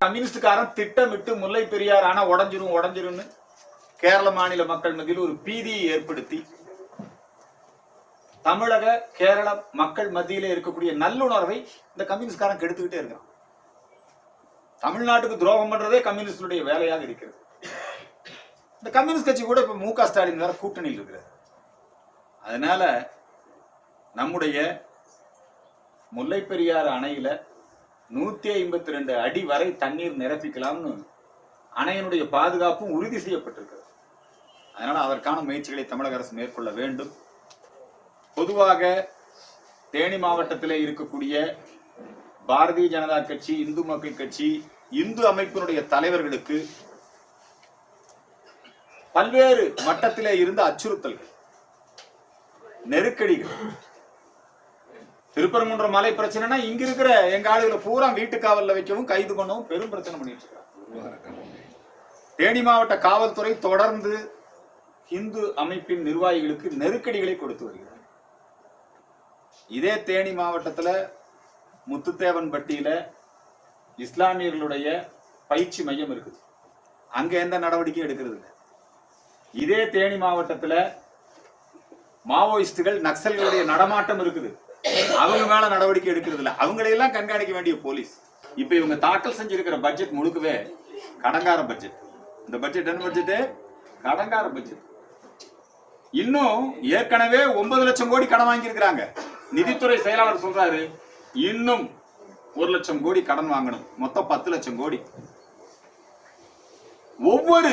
கம்யூனிஸ்டுக்காரன் திட்டமிட்டு முல்லை பெரியார் ஆனா உடஞ்சிரும் உடஞ்சிரும்னு கேரள மாநில மக்கள் மத்தியில் ஒரு பீதியை ஏற்படுத்தி தமிழக கேரள மக்கள் மத்தியில இருக்கக்கூடிய நல்லுணர்வை இந்த கம்யூனிஸ்ட்காரன் கெடுத்துக்கிட்டே இருக்கான் தமிழ்நாட்டுக்கு துரோகம் பண்றதே கம்யூனிஸ்டுடைய வேலையாக இருக்கிறது. இந்த கம்யூனிஸ்ட் கட்சி கூட இப்ப மு க ஸ்டாலின் வேற கூட்டணியில் இருக்கிறார். அதனால நம்முடைய முல்லை பெரியார் அணையில நூத்தி ஐம்பத்தி ரெண்டு அடி வரை தண்ணீர் நிரப்பிக்கலாம்னு அணையினுடைய பாதுகாப்பும் உறுதி செய்யப்பட்டிருக்கிறது. அதனால் அதற்கான முயற்சிகளை தமிழக அரசு மேற்கொள்ள வேண்டும். பொதுவாக தேனி மாவட்டத்தில் இருக்கக்கூடிய பாரதிய ஜனதா கட்சி இந்து மக்கள் கட்சி இந்து அமைப்பினுடைய தலைவர்களுக்கு பல்வேறு மட்டத்திலே இருந்த அச்சுறுத்தல்கள் நெருக்கடிகள் திருப்பரங்குன்ற மலை பிரச்சனைனா இங்க இருக்கிற எங்க ஆளுகளை பூரா வீட்டு காவல்ல வைக்கவும் கைது பண்ணவும் பெரும் பிரச்சனை பண்ணிட்டு இருக்காங்க. தேனி மாவட்ட காவல்துறை தொடர்ந்து இந்து அமைப்பின் நிர்வாகிகளுக்கு நெருக்கடிகளை கொடுத்து வருகிறார் இதே தேனி மாவட்டத்துல முத்துத்தேவன்பட்டியில இஸ்லாமியர்களுடைய பயிற்சி மையம் இருக்குது. அங்க எந்த நடவடிக்கையும் எடுக்கிறது இல்லை. இதே தேனி மாவட்டத்துல மாவோயிஸ்டுகள் நக்சல்களுடைய நடமாட்டம் இருக்குது. அவங்க மேல நடவடிக்கை எடுக்கிறது இல்ல. அவங்களையெல்லாம் கண்காணிக்க வேண்டிய போலீஸ். இப்ப இவங்க தாக்கல் செஞ்சிருக்கிற பட்ஜெட் முழுக்கவே கடங்கார பட்ஜெட் இந்த பட்ஜெட் என்ன பட்ஜெட் கடங்கார பட்ஜெட் இன்னும் ஏற்கனவே ஒன்பது லட்சம் கோடி கடன் வாங்கியிருக்கிறாங்க. நிதித்துறை செயலாளர் சொல்றாரு இன்னும் ஒரு லட்சம் கோடி கடன் வாங்கணும். மொத்தம் பத்து லட்சம் கோடி. ஒவ்வொரு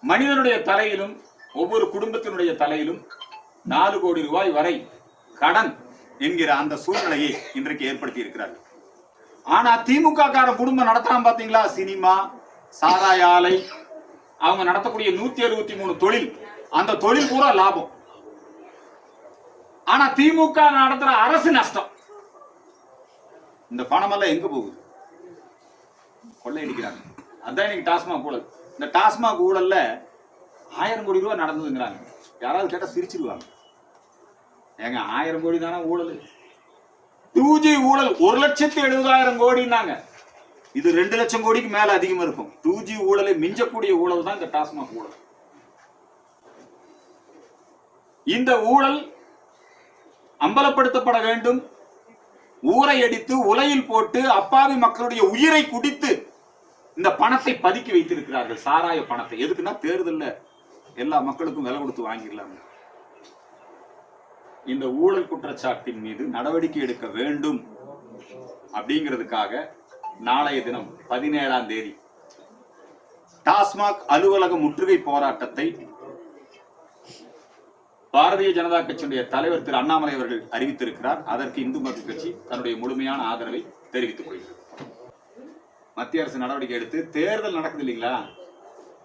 மனிதனுடைய தலையிலும் ஒவ்வொரு குடும்பத்தினுடைய தலையிலும் நாலு கோடி ரூபாய் வரை கடன் என்கிற அந்த சூழ்நிலையை இன்றைக்கு ஏற்படுத்தி இருக்கிறார்கள். ஆனா திமுக கார குடும்பம் நடத்துறான் பாத்தீங்களா? சினிமா சாராய ஆலை அவங்க நடத்தக்கூடிய நூத்தி அறுபத்தி மூணு தொழில் அந்த தொழில் பூரா லாபம். ஆனா திமுக நடத்துற அரசு நஷ்டம். இந்த பணமெல்லாம் எங்க போகுது? கொள்ளையடிக்கிறாங்க. அதான் இன்னைக்கு டாஸ்மாக் ஊழல். இந்த டாஸ்மாக் ஊழல்ல ஆயிரம் கோடி ரூபாய் நடந்ததுங்கிறாங்க. யாராவது கேட்டா சிரிச்சிருவாங்க. ஏங்க ஆயிரம் கோடி தானே ஊழல்? டூ ஜி ஊழல் ஒரு லட்சத்தி எழுபதாயிரம் கோடினாங்க இது ரெண்டு லட்சம் கோடிக்கு மேல அதிகமா இருக்கும். டூ ஜி ஊழலை மிஞ்சக்கூடிய ஊழல் தான் இந்த டாஸ்மாக் ஊழல். இந்த ஊழல் அம்பலப்படுத்தப்பட வேண்டும். ஊரை அடித்து உலையில் போட்டு அப்பாவி மக்களுடைய உயிரை குடித்து இந்த பணத்தை பதுக்கி வைத்திருக்கிறார்கள். சாராய பணத்தை. எதுக்குன்னா தேர்தல்ல எல்லா மக்களுக்கும் விலை கொடுத்து வாங்கிடலாம்னு. இந்த ஊழல் குற்றச்சாட்டின் மீது நடவடிக்கை எடுக்க வேண்டும் அப்படிங்கிறதுக்காக நாளைய தினம் பதினேழாம் தேதி டாஸ்மாக் அலுவலக முற்றுகை போராட்டத்தை பாரதிய ஜனதா கட்சியுடைய தலைவர் திரு அண்ணாமலை அவர்கள் அறிவித்திருக்கிறார். அதற்கு இந்து மக்கள் கட்சி தன்னுடைய முழுமையான ஆதரவை தெரிவித்துக் கொள்கிறது. மத்திய அரசு நடவடிக்கை எடுத்து தேர்தல் நடக்குது இல்லைங்களா?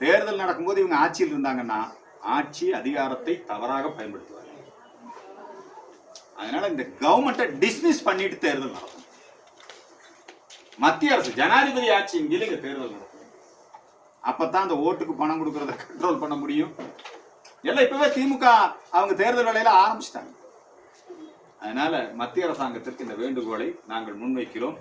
தேர்தல் நடக்கும்போது இவங்க ஆட்சியில் இருந்தாங்கன்னா ஆட்சி அதிகாரத்தை தவறாக பயன்படுத்துவார் அதனால இந்த கவர்மெண்ட்டை டிஸ்மிஸ் பண்ணிட்டு தேர்தல் நடக்கும். மத்திய அரசு ஜனாதிபதி ஆட்சியின் கீழ் இங்க தேர்தல் நடக்கும். அப்பதான் அந்த ஓட்டுக்கு பணம் கொடுக்கறத கண்ட்ரோல் பண்ண முடியும். எல்லாம் இப்பவே திமுக அவங்க தேர்தல் வேலையில ஆரம்பிச்சிட்டாங்க. அதனால மத்திய அரசாங்கத்திற்கு இந்த வேண்டுகோளை நாங்கள் முன்வைக்கிறோம்.